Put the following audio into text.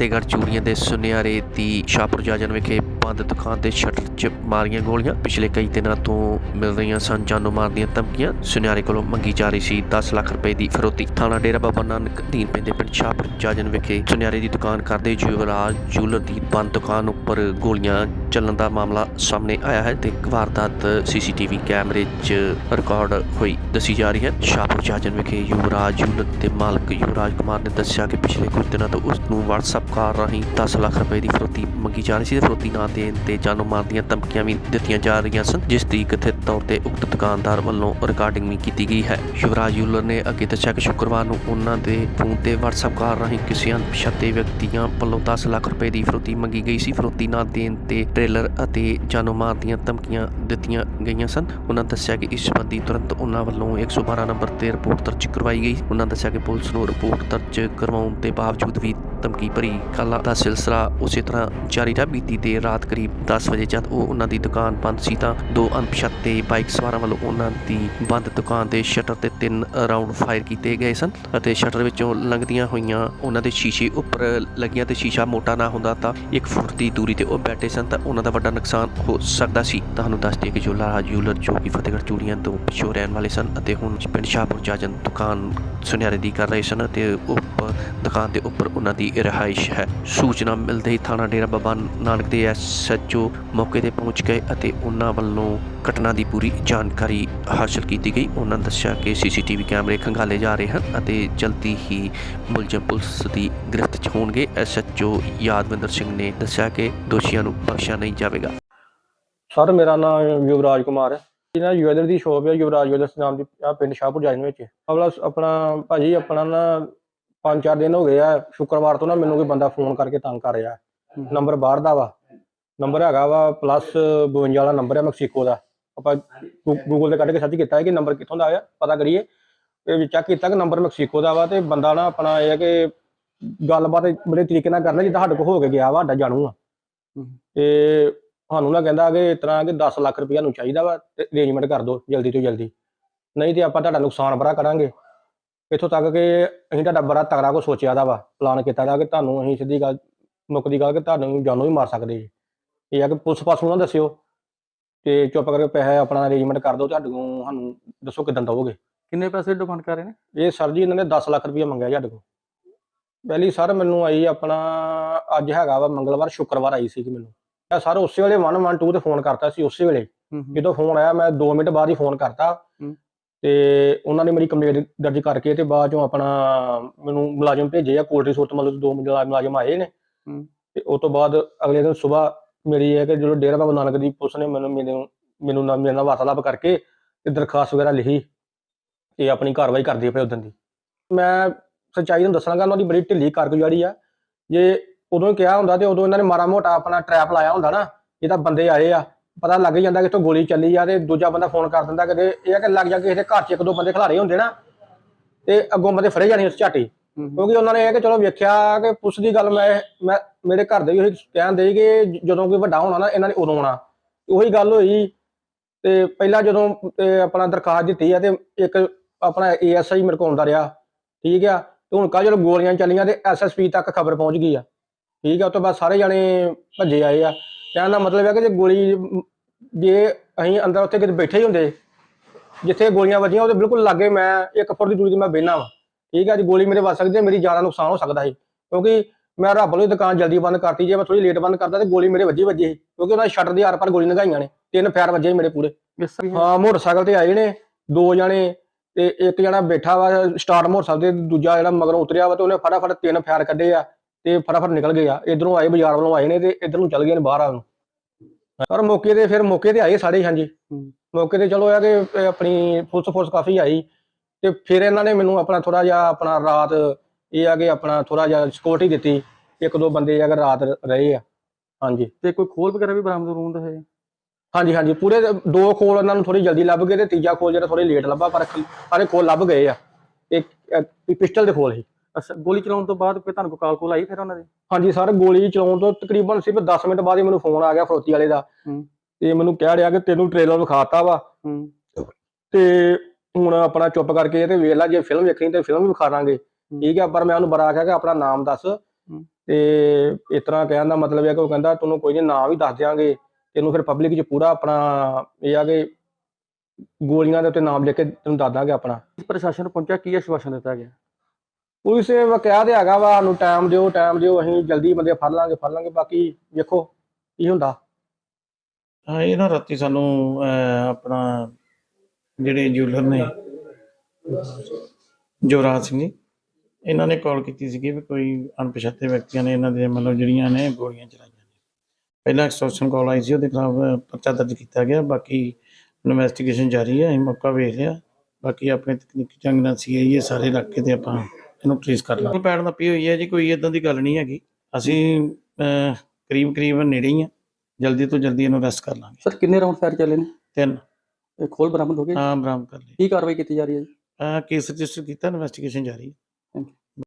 ਫਤਿਹਗੜ੍ਹ ਚੂੜੀਆਂ ਦੇ ਸੁਨਿਆਰੇ ਦੀ ਸ਼ਾਹਪੁਰ ਜਾਜਨ ਵਿਖੇ ਬੰਦ ਦੁਕਾਨ ਦੇ ਸ਼ਟਰ 'ਚ ਮਾਰੀਆਂ ਗੋਲੀਆਂ। ਪਿਛਲੇ ਕਈ ਦਿਨਾਂ ਤੋਂ ਮਿਲ ਰਹੀਆਂ ਸਨ। ਜਾਨੋਂ ਮਾਰਦੀਆਂ ਧਮਕੀਆਂ ਸੁਨਿਆਰੇ ਕੋਲੋਂ ਮੰਗੀ ਜਾ ਰਹੀ ਸੀ। 10 ਲੱਖ ਰੁਪਏ ਦੀ ਫਰੋਤੀ। ਥਾਣਾ ਡੇਰਾ ਬਾਬਾ ਨਾਨਕ ਅਧੀਨ ਪੈਂਦੇ ਪਿੰਡ ਸ਼ਾਹਪੁਰ ਜਾਜਨ ਵਿਖੇ ਸੁਨਿਆਰੇ ਦੀ ਦੁਕਾਨ ਕਰਦੇ ਯੁਵਰਾਜ ਜੂਲਰ ਦੀ ਬੰਦ ਦੁਕਾਨ ਉੱਪਰ ਗੋਲੀਆਂ ਚੱਲਣ ਦਾ ਮਾਮਲਾ ਸਾਹਮਣੇ ਆਇਆ ਹੈ ਤੇ ਇੱਕ ਵਾਰਦਾਤ ਸੀਸੀਟੀਵੀ ਕੈਮਰੇ 'ਚ ਰਿਕਾਰਡ ਹੋਈ ਦੱਸੀ ਜਾ ਰਹੀ ਹੈ। ਸ਼ਾਹਪੁਰ ਜਾਜਨ ਵਿਖੇ ਯੁਵਰਾਜ ਜੂਲਰ ਦੇ ਮਾਲਕ ਯੁਵਰਾਜ ਕੁਮਾਰ ਨੇ ਦੱਸਿਆ ਕਿ ਪਿਛਲੇ ਕੁਝ ਦਿਨਾਂ ਤੋਂ ਉਸ ਨੂੰ WhatsApp ਕਾਰ ਰਾਹੀਂ 10 ਲੱਖ ਰੁਪਏ ਦੀ ਫਰੋਤੀ ਮੰਗੀ ਜਾ ਰਹੀ ਸੀ ਤੇ ਫਰੋਤੀ ਨਾ ਦੇਣ ਤੇ ਜਾਨੋਂ ਮਾਰ ਦੀਆਂ ਧਮਕੀਆਂ ਵੀ ਦਿੱਤੀਆਂ ਜਾ ਰਹੀਆਂ ਸਨ, ਜਿਸ ਦੀ ਕਥਿਤ ਤੌਰ ਤੇ ਉਕਤ ਦੁਕਾਨਦਾਰ ਵੱਲੋਂ ਰਿਕਾਰਡਿੰਗ ਵੀ ਕੀਤੀ ਗਈ ਹੈ। ਯੁਵਰਾਜ ਯੂਲਰ ਨੇ ਅੱਗੇ ਦੱਸਿਆ ਕਿ ਸ਼ੁੱਕਰਵਾਰ ਨੂੰ ਉਹਨਾਂ ਦੇ ਫੋਨ ਤੇ WhatsApp ਕਾਲ ਰਾਹੀਂ ਕਿਸੇ ਅਣਪਛਾਤੇ ਵਿਅਕਤੀਆਂ ਵੱਲੋਂ 10 ਲੱਖ ਰੁਪਏ ਦੀ ਫਰੋਤੀ ਮੰਗੀ ਗਈ ਸੀ। ਫਰੋਤੀ ਨਾ ਦੇਣ ਤੇ ਟ੍ਰੇਲਰ ਅਤੇ ਜਾਨੋਂ ਮਾਰ ਦੀਆਂ ਧਮਕੀਆਂ ਦਿੱਤੀਆਂ ਗਈਆਂ ਸਨ। ਉਹਨਾਂ ਦੱਸਿਆ ਕਿ ਇਸ ਸੰਬੰਧੀ ਤੁਰੰਤ ਉਹਨਾਂ ਵੱਲੋਂ 112 ਨੰਬਰ ਤੇ ਰਿਪੋਰਟ ਦਰਜ ਕਰਵਾਈ ਗਈ। ਉਹਨਾਂ ਦੱਸਿਆ ਕਿ ਪੁਲਿਸ ਨੂੰ ਰਿਪੋਰਟ ਦਰਜ ਕਰਵਾਉਣ ਦੇ ਬਾਵਜੂਦ ਵੀ ਧਮਕੀ ਭਰੀ। ਕਾਲਾਂ ਦਾ ਸਿਲਸਿਲਾ ਉਸੇ ਤਰ੍ਹਾਂ ਜਾਰੀ ਰਿਹਾ। ਬੀਤੀ ਦੇਰ ਰਾਤ ਕਰੀਬ 10 ਵਜੇ ਜਦ ਉਹ ਉਹਨਾਂ ਦੀ ਦੁਕਾਨ ਬੰਦ ਸੀ ਤਾਂ ਦੋ ਅਣਪਛਾਤੇ ਬਾਈਕ ਸਵਾਰਾਂ ਵੱਲੋਂ ਉਹਨਾਂ ਦੀ ਬੰਦ ਦੁਕਾਨ ਦੇ ਸ਼ਟਰ ਤੇ ਤਿੰਨ ਰਾਉਂਡ ਫਾਇਰ ਕੀਤੇ ਗਏ ਸਨ ਅਤੇ ਸ਼ਟਰ ਵਿੱਚੋਂ ਲੰਘਦੀਆਂ ਹੋਈਆਂ ਉਹਨਾਂ ਦੇ ਸ਼ੀਸ਼ੇ ਉੱਪਰ ਲੱਗੀਆਂ ਤੇ ਸ਼ੀਸ਼ਾ ਮੋਟਾ ਨਾ ਹੁੰਦਾ ਤਾਂ ਇੱਕ ਫੁੱਟ ਦੀ ਦੂਰੀ ਤੇ ਉਹ ਬੈਠੇ ਸਨ ਤਾਂ ਉਹਨਾਂ ਦਾ ਵੱਡਾ ਨੁਕਸਾਨ ਹੋ ਸਕਦਾ ਸੀ। ਤੁਹਾਨੂੰ ਦੱਸ ਦਈਏ ਕਿ ਜੋਲਾ ਰਾਜ ਯੂਲਰ ਜੋ ਕਿ ਫਤਿਹਗੜ੍ਹ ਚੂੜੀਆਂ ਤੋਂ ਪਿਛੋਂ ਰਹਿਣ ਵਾਲੇ ਸਨ ਅਤੇ ਹੁਣ ਪਿੰਡ ਸ਼ਾਹਪੁਰ ਜਾਜਨ ਦੁਕਾਨ ਸੁਨਿਆਰੇ ਦੀ ਕਰ ਰਹੇ ਸਨ ਅਤੇ ਉੱਪਰ ਦੁਕਾਨ ਦੇ ਉੱਪਰ ਉਹਨਾਂ ਦੀ ਰਿਹਾਇਸ਼ ਹੈ। ਸੂਚਨਾ ਮਿਲਦੇ ਹੀ ਥਾਣਾ ਡੇਰਾ ਬਾਬਾ ਨਾਨਕ ਦੇ ਐਸਐਚਓ ਮੌਕੇ ਤੇ ਪਹੁੰਚ ਗਏ ਅਤੇ ਉਹਨਾਂ ਵੱਲੋਂ ਘਟਨਾ ਦੀ ਪੂਰੀ ਜਾਣਕਾਰੀ ਹਾਸਲ ਕੀਤੀ ਗਈ। ਉਹਨਾਂ ਦੱਸਿਆ ਕਿ ਸੀਸੀਟੀਵੀ ਕੈਮਰੇ ਖੰਗਾਲੇ ਜਾ ਰਹੇ ਹਨ ਅਤੇ ਜਲਦੀ ਹੀ ਮੁਲਜ਼ਮ ਪੁਲਿਸ ਦੀ ਗ੍ਰਿਫਤ 'ਚ ਹੋਣਗੇ। ਐਸਐਚਓ ਯਾਦਵਿੰਦਰ ਸਿੰਘ ਨੇ ਦੱਸਿਆ ਕਿ ਦੋਸ਼ੀਆਂ ਨੂੰ ਬਖਸ਼ਿਆ ਨਹੀਂ ਜਾਵੇਗਾ। ਸਰ, ਮੇਰਾ ਨਾਮ ਯੁਵਰਾਜ ਕੁਮਾਰ ਹੈ। ਇਹਨਾਂ ਜੁਐਲਰ ਦੀ ਸ਼ੋਪ ਹੈ। ਯੁਵਰਾਜ ਜੁਐਲਰਸ ਨਾਮ ਦੀ ਆ ਪਿੰਡ ਸ਼ਾਹਪੁਰ ਜਾਜਨ ਵਿੱਚ ਅਗਲਾ ਆਪਣਾ ਭਾਜੀ, ਆਪਣਾ ਨਾ ਪੰਜ ਚਾਰ ਦਿਨ ਹੋ ਗਏ ਆ ਸ਼ੁੱਕਰਵਾਰ ਤੋਂ ਨਾ ਮੈਨੂੰ ਕੋਈ ਬੰਦਾ ਫੋਨ ਕਰਕੇ ਤੰਗ ਕਰ ਰਿਹਾ। ਨੰਬਰ ਬਾਹਰ ਦਾ ਵਾ। ਨੰਬਰ ਹੈਗਾ ਵਾ ਪਲੱਸ 52 ਵਾਲਾ ਨੰਬਰ ਹੈ ਮੈਕਸੀਕੋ ਦਾ। ਆਪਾਂ ਗੂਗਲ ਤੇ ਕੱਢ ਕੇ ਸਰਚ ਕੀਤਾ ਹੈ ਕਿ ਨੰਬਰ ਕਿੱਥੋਂ ਦਾ ਆਇਆ ਪਤਾ ਕਰੀਏ। ਵੀ ਚੈੱਕ ਕੀਤਾ ਕਿ ਨੰਬਰ ਮੈਕਸੀਕੋ ਦਾ ਵਾ ਤੇ ਬੰਦਾ ਨਾ ਆਪਣਾ ਇਹ ਹੈ ਕਿ ਗੱਲਬਾਤ ਬੜੇ ਤਰੀਕੇ ਨਾਲ ਕਰਨਾ ਜਿੱਦਾਂ ਸਾਡੇ ਕੋਲ ਹੋ ਕੇ ਗਿਆ ਵਾ ਸਾਡਾ ਜਾਣੂ ਆ। ਤੇ ਸਾਨੂੰ ਨਾ ਕਹਿੰਦਾ ਕਿ ਇਸ ਤਰ੍ਹਾਂ ਕਿ 10 ਲੱਖ ਰੁਪਇਆ ਨੂੰ ਚਾਹੀਦਾ ਵਾ ਤੇ ਅਰੇਂਜਮੈਂਟ ਕਰ ਦਿਓ ਜਲਦੀ ਤੋਂ ਜਲਦੀ। ਨਹੀਂ ਤੇ ਆਪਾਂ ਤੁਹਾਡਾ ਨੁਕਸਾਨ ਬੜਾ ਕਰਾਂਗੇ। ਇੱਥੋਂ ਤੱਕ ਕਿ ਅਸੀਂ ਤੁਹਾਡਾ ਬੜਾ ਤਗੜਾ ਕੋ ਸੋਚਿਆ ਦਾ ਵਾ ਪਲਾਨ ਕੀਤਾ ਦਾ ਕਿ ਤੁਹਾਨੂੰ ਅਸੀਂ ਸਿੱਧੀ ਗੱਲ ਮੁੱਕਦੀ ਗੱਲ ਕਿ ਤੁਹਾਨੂੰ ਜਾਨੋਂ ਵੀ ਮਾਰ ਸਕਦੇ ਜੀ। ਇਹ ਆ ਕਿ ਪੁਲਿਸ ਪਾਸੋਂ ਨਾ ਦੱਸਿਓ ਤੇ ਚੁੱਪ ਕਰਕੇ ਪੈਸੇ ਆਪਣਾ ਅਰੇਂਜਮੈਂਟ ਕਰ ਦਿਓ ਤੁਹਾਡੇ ਸਾਨੂੰ ਦੱਸੋ ਕਿਦਾਂ ਦਵੋਗੇ। ਕਿੰਨੇ ਪੈਸੇ ਡਿਮਾਂਡ ਕਰ ਰਹੇ ਨੇ? ਇਹ ਸਰ ਜੀ ਇਹਨਾਂ ਨੇ 10 ਲੱਖ ਰੁਪਇਆ ਮੰਗਿਆ ਸਾਡੇ ਕੋਲ। ਪਹਿਲੀ ਸਰ ਮੈਨੂੰ ਆਈ ਆਪਣਾ ਅੱਜ ਹੈਗਾ ਵਾ ਮੰਗਲਵਾਰ ਸ਼ੁੱਕਰਵਾਰ ਆਈ ਸੀ ਕਿ ਮੈਨੂੰ। ਮੈਂ ਸਰ ਉਸੇ ਵੇਲੇ 112 ਤੇ ਫੋਨ ਕਰਤਾ ਸੀ ਉਸੇ ਵੇਲੇ। ਜਦੋਂ ਫੋਨ ਆਇਆ ਮੈਂ 2 ਮਿੰਟ ਬਾਅਦ ਹੀ ਫੋਨ ਕਰਤਾ। ਤੇ ਉਹਨਾਂ ਨੇ ਮੇਰੀ ਕੰਪਲੇਂਟ ਦਰਜ ਕਰਕੇ ਤੇ ਬਾਅਦ ਚੋਂ ਆਪਣਾ ਮੈਨੂੰ ਮੁਲਾਜ਼ਮ ਭੇਜੇ ਆ ਕੋਲਡ ਰਿਸੋਰਟ ਮਤਲਬ ਦੋ ਮੁਲਾ- ਮੁਲਾਜ਼ਮ ਆਏ ਨੇ। ਤੇ ਉਸ ਤੋਂ ਬਾਅਦ ਅਗਲੇ ਦਿਨ ਸਵੇਰ ਮੇਰੀ ਇਹ ਹੈ ਕਿ ਜਦੋਂ ਡੇਰਾ ਬਾਬਾ ਨਾਨਕ ਦੀ ਪੁਲਿਸ ਨੇ ਮੈਨੂੰ ਮੈਨੂੰ ਮੈਨੂੰ ਨਾਲ ਮੇਰੇ ਨਾਲ ਵਾਰਤਾਲਾਪ ਕਰਕੇ ਤੇ ਦਰਖਾਸਤ ਵਗੈਰਾ ਲਿਖੀ ਤੇ ਆਪਣੀ ਕਾਰਵਾਈ ਕਰਦੇ ਪਏ ਉਦੋਂ ਦੀ। ਮੈਂ ਸੱਚਾਈ ਨੂੰ ਦੱਸਣਾਗਾ ਉਹਨਾਂ ਦੀ ਬੜੀ ਢਿੱਲੀ ਕਾਰਗੁਜ਼ਾਰੀ ਆ। ਜੇ ਉਦੋਂ ਕਿਹਾ ਹੁੰਦਾ ਤੇ ਉਦੋਂ ਇਹਨਾਂ ਨੇ ਮਾੜਾ ਮੋਟਾ ਆਪਣਾ ਟਰੈਪ ਲਾਇਆ ਹੁੰਦਾ ਨਾ ਇਹ ਤਾਂ ਬੰਦੇ ਆਏ ਆ। ਪਤਾ ਲੱਗ ਜਾਂਦਾ ਕਿ ਇੱਥੋਂ ਗੋਲੀ ਚੱਲੀ ਆ ਤੇ ਦੂਜਾ ਬੰਦਾ ਫੋਨ ਕਰ ਦਿੰਦਾ ਕਿ ਇਹ ਆ ਕਿ ਲੱਗ ਜਾ ਕਿਸੇ ਦੇ ਘਰ 'ਚ ਇੱਕ ਦੋ ਬੰਦੇ ਖਿਲਾਰੇ ਹੁੰਦੇ ਨਾ ਤੇ ਅੱਗੋਂ ਬੰਦੇ ਫੜੇ ਜਾਣੇ ਉਸ ਝਾਟੀ। ਕਿਉਂਕਿ ਉਹਨਾਂ ਨੇ ਇਹ ਕਿ ਚਲੋ ਵੇਖਿਆ ਕਿ ਪੁਲਿਸ ਦੀ ਗੱਲ ਮੈਂ ਮੈਂ ਮੇਰੇ ਘਰ ਦੇ ਵੀ ਉਹੀ ਕਹਿੰਦੇ ਕਿ ਜਦੋਂ ਕੋਈ ਵੱਡਾ ਹੋਣਾ ਨਾ ਇਹਨਾਂ ਨੇ ਉਦੋਂ ਆਉਣਾ। ਉਹੀ ਗੱਲ ਹੋਈ ਤੇ ਪਹਿਲਾਂ ਜਦੋਂ ਤੇ ਆਪਣਾ ਦਰਖਾਸਤ ਦਿੱਤੀ ਆ ਤੇ ਇੱਕ ਆਪਣਾ ਏਐਸਆਈ ਮੇਰੇ ਕੋਲ ਆਉਂਦਾ ਰਿਹਾ ਠੀਕ ਆ। ਤੇ ਹੁਣ ਕੱਲ੍ਹ ਜਦੋਂ ਗੋਲੀਆਂ ਚੱਲੀਆਂ ਤੇ ਐਸਐਸਪੀ ਤੱਕ ਖਬਰ ਪਹੁੰਚ ਗਈ ਆ ਠੀਕ ਆ। ਉਸ ਤੋਂ ਬਾਅਦ ਸਾਰੇ ਜਾਣੇ ਭੱਜੇ ਆਏ ਆ। ਕਹਿਣ ਦਾ ਮਤਲਬ ਹੈ ਕਿ ਜੇ ਗੋਲੀ ਜੇ ਅਸੀਂ ਅੰਦਰ ਉੱਥੇ ਕਿਤੇ ਬੈਠੇ ਹੀ ਹੁੰਦੇ ਜਿੱਥੇ ਗੋਲੀਆਂ ਵੱਜੀਆਂ ਉਹਦੇ ਬਿਲਕੁਲ ਲਾਗੇ ਮੈਂ ਇੱਕ ਫੁੱਟ ਦੀ ਦੂਰੀ ਤੇ ਮੈਂ ਬਹਿਣਾ ਵਾ। ਠੀਕ ਆ ਜੀ ਗੋਲੀ ਮੇਰੇ ਵੱਜ ਸਕਦੀ ਹੈ ਮੇਰੀ ਜਾਨ ਦਾ ਨੁਕਸਾਨ ਹੋ ਸਕਦਾ ਹੈ ਕਿਉਂਕਿ ਮੈਂ ਰੱਬ ਹੀ ਦੁਕਾਨ ਜਲਦੀ ਬੰਦ ਕਰਤੀ ਜੇ ਮੈਂ ਥੋੜੀ ਲੇਟ ਬੰਦ ਕਰਦਾ ਤੇ ਗੋਲੀ ਮੇਰੇ ਵੱਜੀ ਵੱਜੀ ਸੀ। ਕਿਉਂਕਿ ਉਹਨਾਂ ਸ਼ਟਰ ਦੀ ਆਰ ਪਰ ਗੋਲੀ ਲੰਘਾਈਆਂ ਨੇ ਤਿੰਨ ਫੈਰ ਵੱਜੇ ਸੀ ਮੇਰੇ ਪੂਰੇ। ਹੀ ਹੈ। ਹਾਂ ਮੋਟਰਸਾਈਕਲ ਤੇ ਆਏ ਨੇ ਦੋ ਜਣੇ ਤੇ ਇੱਕ ਜਣਾ ਬੈਠਾ ਵਾ ਸਟਾਰਟ ਮੋਟਰਸਾਈਕਲ ਤੇ ਦੂਜਾ ਜਿਹੜਾ ਮਗਰੋਂ ਉਤਰਿਆ ਵਾ ਤੇ ਉਹਨੇ ਫਟਾਫਟ ਤਿੰਨ ਫੈਰ ਕੱਢੇ ਆ। ਤੇ ਫਟਾਫਟ ਨਿਕਲ ਗਏ ਆ। ਇਧਰੋਂ ਆਏ ਬਾਜ਼ਾਰ ਵੱਲੋਂ ਆਏ ਨੇ ਤੇ ਇਧਰ ਨੂੰ ਚੱਲ ਗਏ ਨੇ ਬਾਹਰ ਆ ਨੂੰ ਪਰ ਮੌਕੇ ਤੇ ਫਿਰ ਮੌਕੇ ਤੇ ਆਏ ਸਾਰੇ ਹਾਂਜੀ। ਮੌਕੇ ਤੇ ਚਲੋ ਇਹ ਕਿ ਆਪਣੀ ਪੁਲਿਸ ਫੋਰਸ ਕਾਫੀ ਆਈ ਤੇ ਫਿਰ ਇਹਨਾਂ ਨੇ ਮੈਨੂੰ ਆਪਣਾ ਥੋੜਾ ਜਿਹਾ ਆਪਣਾ ਰਾਤ ਇਹ ਆ ਕਿ ਆਪਣਾ ਥੋੜਾ ਜਿਹਾ ਸਿਕਿਉਰਿਟੀ ਦਿੱਤੀ। ਇੱਕ ਦੋ ਬੰਦੇ ਅਗਰ ਰਾਤ ਰਹੇ ਆ। ਹਾਂਜੀ। ਤੇ ਕੋਈ ਖੋਲ ਵਗੈਰਾ ਵੀ ਬਰਾਮਦ ਹੋਣ ਦਾ ਹੈ ਹਾਂਜੀ ਹਾਂਜੀ। ਪੂਰੇ ਦੋ ਖੋਲ ਉਹਨਾਂ ਨੂੰ ਥੋੜੀ ਜਲਦੀ ਲੱਭ ਗਏ ਤੇ ਤੀਜਾ ਖੋਲ ਜਿਹੜਾ ਥੋੜੀ ਲੇਟ ਲੱਭਾ ਪਰ ਸਾਰੇ ਖੋਲ ਲੱਭ ਗਏ ਆ। ਇੱਕ ਇੱਕ ਪਿਸਟਲ ਦੇ ਖੋਲ ਸੀ। ਅੱਛਾ ਗੋਲੀ ਚਲਾਉਣ ਤੋਂ ਬਾਅਦ ਕੋਈ ਤੁਹਾਨੂੰ ਕੋਈ ਕਾਲ ਕੋਲ ਆਈ ਫਿਰ ਉਹਨਾਂ ਦੀ? ਹਾਂਜੀ ਸਰ ਗੋਲੀ ਚਲਾਉਣ ਤੋਂ ਤਕਰੀਬਨ ਸਿਰਫ 10 ਮਿੰਟ ਬਾਅਦ ਹੀ ਮੈਨੂੰ ਫੋਨ ਆ ਗਿਆ ਫਰੋਤੀ ਵਾਲੇ ਦਾ। ਹੂੰ। ਤੇ ਮੈਨੂੰ ਕਹਿ ਰਿਹਾ ਕਿ ਤੈਨੂੰ ਟ੍ਰੇਲਰ ਵਿਖਾਤਾ ਵਾ। ਹੂੰ। ਤੇ ਹੁਣ ਆਪਣਾ ਚੁੱਪ ਕਰਕੇ ਤੇ ਵੇਖ ਲੈ ਜੇ ਫਿਲਮ ਵੇਖਣੀ ਤੇ ਫਿਲਮ ਵੀ ਵਿਖਾ ਦਾਂਗੇ। ਠੀਕ ਆ ਪਰ ਮੈਂ ਉਹਨੂੰ ਬੜਾ ਆਖਿਆ ਕਿ ਆਪਣਾ ਨਾਮ ਦੱਸ। ਤੇ ਇਸ ਤਰ੍ਹਾਂ ਕਹਿਣ ਦਾ ਮਤਲਬ ਹੈ ਕਿ ਉਹ ਕਹਿੰਦਾ ਤੁਹਾਨੂੰ ਕੋਈ ਨਹੀਂ ਨਾਂ ਵੀ ਦੱਸ ਦਿਆਂਗੇ। ਤੈਨੂੰ ਫਿਰ ਪਬਲਿਕ 'ਚ ਪੂਰਾ ਆਪਣਾ ਇਹ ਆ ਕਿ ਗੋਲੀਆਂ ਦੇ ਉੱਤੇ ਨਾਮ ਲਿਖ ਕੇ ਤੈਨੂੰ ਦੱਸ ਦਾਂਗੇ ਆਪਣਾ। ਪ੍ਰਸ਼ਾਸਨ ਪਹੁੰਚਿਆ ਕੀ ਆਸ਼ਵਾਸਨ ਦਿੱਤਾ ਗਿਆ? ਪੁਲਿਸ ਇਹ ਕਹਿ ਤੇ ਹੈਗਾ ਵਾ ਸਾਨੂੰ ਟਾਈਮ ਦਿਓ ਟਾਈਮ ਦਿਓ ਅਸੀਂ ਜਲਦੀ ਬੰਦੇ ਫੜ ਲਾਂਗੇ ਫੜ ਲਾਂਗੇ ਬਾਕੀ ਵੇਖੋ ਕੀ ਹੁੰਦਾ। ਹਾਂ ਇਹ ਨਾ ਰਾਤੀ ਸਾਨੂੰ ਅਹ, ਆਪਣਾ ਜਿਹੜੇ ਜੂਲਰ ਨੇ ਜੋਰਾਜ ਸਿੰਘ ਜੀ ਇਹਨਾਂ ਨੇ ਕਾਲ ਕੀਤੀ ਸੀਗੀ ਵੀ ਕੋਈ ਅਣਪਛਾਤੇ ਵਿਅਕਤੀਆਂ ਨੇ ਇਹਨਾਂ ਦੇ ਮਤਲਬ ਜਿਹੜੀਆਂ ਨੇ ਗੋਲੀਆਂ ਚਲਾਈਆਂ ਨੇ। ਪਹਿਲਾਂ ਐਕਸਟੋਰਸ਼ਨ ਕਾਲ ਆਈ ਸੀ ਉਹਦੇ ਖਿਲਾਫ ਪਰਚਾ ਦਰਜ ਕੀਤਾ ਗਿਆ ਬਾਕੀ ਇਨਵੈਸਟੀਗੇਸ਼ਨ ਜਾਰੀ ਹੈ ਅਸੀਂ ਮੌਕਾ ਵੇਖ ਲਿਆ। ਬਾਕੀ ਆਪਣੇ ਤਕਨੀਕੀ ਢੰਗ ਨਾਲ ਸੀਆਈਏ ਸਾਰੇ ਇਲਾਕੇ ਤੇ ਆਪਾਂ ਇਹਨੂੰ ਟ੍ਰੇਸ ਕਰ ਲਾਂਗੇ ਪੈਣ ਦਾ ਪੀ ਹੋਈ ਹੈ ਜੀ ਕੋਈ ਇਦਾਂ ਦੀ ਗੱਲ ਨਹੀਂ ਹੈਗੀ। ਅਸੀਂ ਕਰੀਬ ਕਰੀਬ ਨੇੜੇ ਹੀ ਆ। ਜਲਦੀ ਤੋਂ ਜਲਦੀ ਇਹਨੂੰ ਅਰੈਸਟ ਕਰ ਲਾਂਗੇ। ਸਰ ਕਿੰਨੇ ਰਾਉਂਡ ਫਾਇਰ ਚੱਲੇ ਨੇ? ਤਿੰਨ। ਇਹ ਖੋਲ ਬਰਾਮਦ ਹੋ ਗਏ ਹਾਂ ਬਰਾਮਦ ਕਰ ਲਈ। ਕੀ ਕਾਰਵਾਈ ਕੀਤੀ ਜਾ ਰਹੀ ਹੈ ਜੀ? ਕੇਸ ਰਜਿਸਟਰ ਕੀਤਾ ਇਨਵੈਸਟੀਗੇਸ਼ਨ ਜਾਰੀ ਹੈ। Thank you.